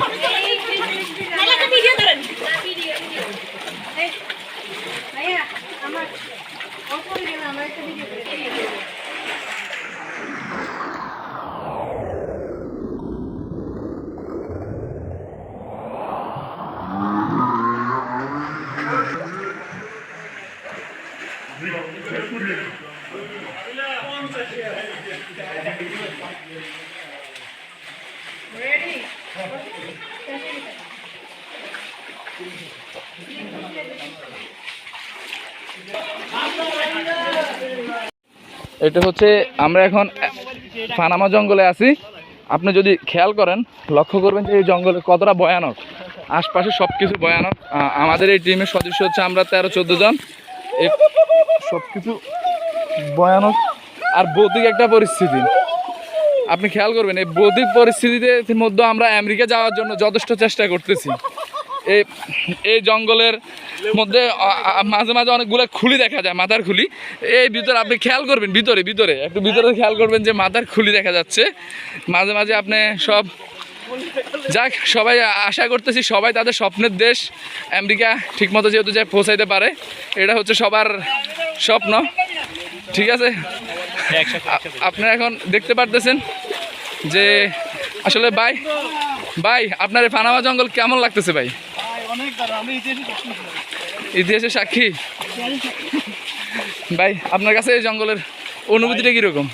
Video ধরেন ভাইয়া আমার অপরে গেল আমার একটা ভিডিও করে দিন। এটা হচ্ছে, আমরা এখন পানামা জঙ্গলে আছি। আপনি যদি খেয়াল করেন, লক্ষ্য করবেন যে এই জঙ্গলে কতটা ভয়ানক। আশপাশে সব কিছু ভয়ানক আমাদের এই টিমের সদস্য হচ্ছে আমরা, তেরো, চোদ্দ জন। সব কিছু ভয়ানক আর ভৌতিক একটা পরিস্থিতি। আপনি খেয়াল করবেন, এই ভৌতিক পরিস্থিতিতে মধ্যে আমরা আমেরিকা যাওয়ার জন্য যথেষ্ট চেষ্টা করতেছি। এই এই জঙ্গলের মধ্যে মাঝে মাঝে অনেকগুলো খুলি দেখা যায়, মাথার খুলি। এই ভিতরে আপনি খেয়াল করবেন, ভিতরে ভিতরে, একটু ভিতরে খেয়াল করবেন যে মাথার খুলি দেখা যাচ্ছে। মাঝে মাঝে আপনি সব, যাক, সবাই আশা করতেছি সবাই তাদের স্বপ্নের দেশ আমেরিকা ঠিকমতো যেহেতু যায় পৌঁছাইতে পারে, এটা হচ্ছে সবার স্বপ্ন। ঠিক আছে? আপনারা এখন দেখতে পারতেছেন যে আসলে ভাই ভাই আপনার এই পানামা জঙ্গল কেমন লাগতেছে ভাই? ইতিহাসের সাক্ষী। ভাই আপনার কাছে এই জঙ্গলের অনুভূতিটা কীরকম?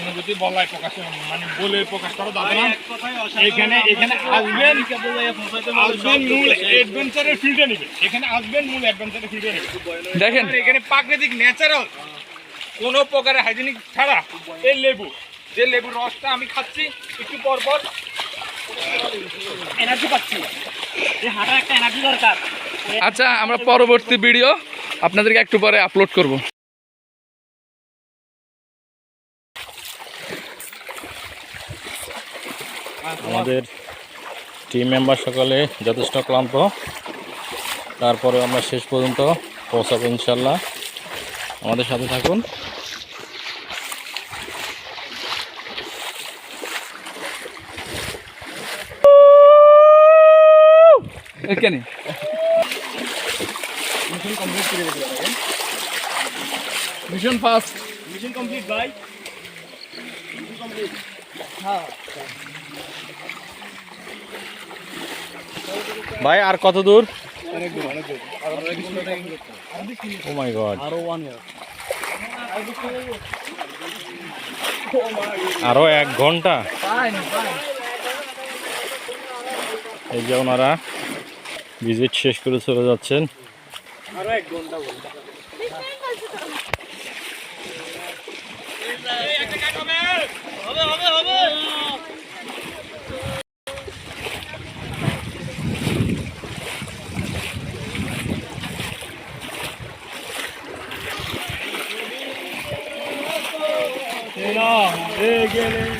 অনুভূতি বলায় প্রকাশ মানে বলে প্রকাশ করা যাবে না। এখানে এখানে আসবেন আসবেন মূল অ্যাডভেঞ্চারের ফিল্ডে নেবে। এখানে আসবেন মূল অ্যাডভেঞ্চারের ফিল্ডে নেবে। দেখেন এখানে প্রাকৃতিক ন্যাচারাল কোনো প্রকারের হাইজেনিক ছাড়া এই লেবু। যে লেবুর রসটা আমি খাচ্ছি একটু পর পর। এনার্জি পাচ্ছি। এই হাঁটা একটা এনার্জি দরকার। আচ্ছা আমরা পরবর্তী ভিডিও আপনাদেরকে একটু পরে আপলোড করব। আমাদের টিম মেম্বার সকলে যথেষ্ট ক্লান্ত। তারপরে আমরা শেষ পর্যন্ত পৌঁছাবো ইনশাল্লাহ। আমাদের সাথে থাকুন। এখানে? মিশন ফাস্ট মিশন কমপ্লিট ভাই ভাই আর কত দূর? ও মাই গড আরও এক ঘণ্টা? এই যে ওনারা। ভিজিট শেষ করে চলে যাচ্ছেন। আছে নি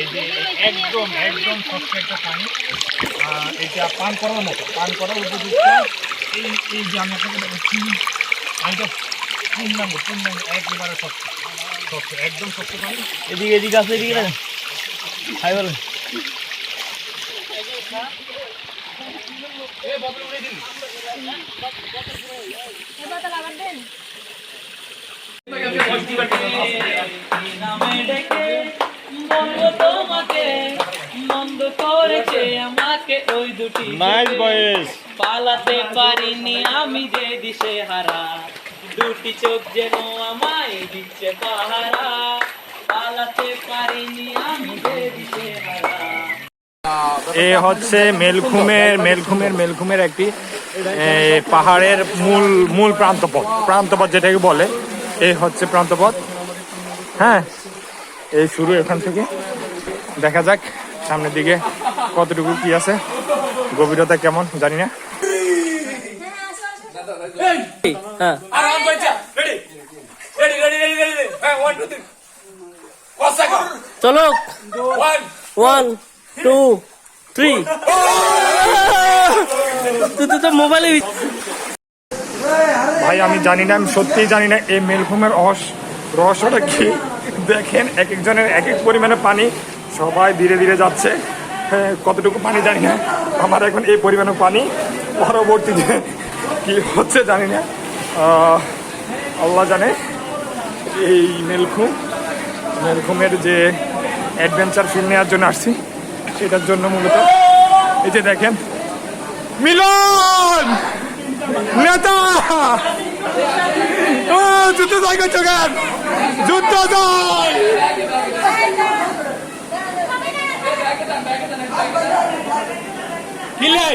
এই যে একদম একদম স্বচ্ছ একটা পানি। এটা পান করার মতো পান করার উপযুক্ত এই এই যে আমি আপনাকে দেখাচ্ছি পানিটা পূর্ণাঙ্গ পূর্ণাঙ্গ একেবারে স্বচ্ছ স্বচ্ছ একদম স্বচ্ছ পানি। এদিকে এদিকে আছে এদিকে হাই বলেন। নামে ডেকে বলব তোমাকে মন্দ করেছে আমাকে ওই দুটি নাইস বয়েস পালাতে পারিনি আমি যে দিশে হারা। দুটি চোখ যেন আমায় দিচ্ছে পাহারা। পালাতে পারিনি আমি যে দিশে হারা। এ হচ্ছে মেলখুমের মেলখুমের মেলখুমের একটি পাহাড়ের মূল মূল প্রান্তপথ। প্রান্তপথ যেটাকে বলে এই হচ্ছে প্রান্তপথ। হ্যাঁ? এই শুরু এখান থেকে। দেখা যাক সামনের দিকে কতটুকু কি আছে। গভীরতা কেমন জানি না। চলো। ওয়ান টু থ্রি তুই তো মোবাইলে ভাই আমি জানি না আমি সত্যিই জানি না এই মেলভূমের রহস্য রহস্যটা কি? দেখেন এক একজনের এক এক পরিমাণে পানি সবাই ধীরে ধীরে যাচ্ছে। হ্যাঁ, কতটুকু পানি জানি না। আমার এখন এই পরিমাণে পানি। পরবর্তীতে কি হচ্ছে জানি না। আল্লাহ জানে। এই মেলখুম মেলখুমের যে অ্যাডভেঞ্চার ফিল নেওয়ার জন্য আসছি সেটার জন্য মূলত এই যে দেখেন মিলন! নেতা! ও যুদ্ধ জয় ಇಲ್ಲಿ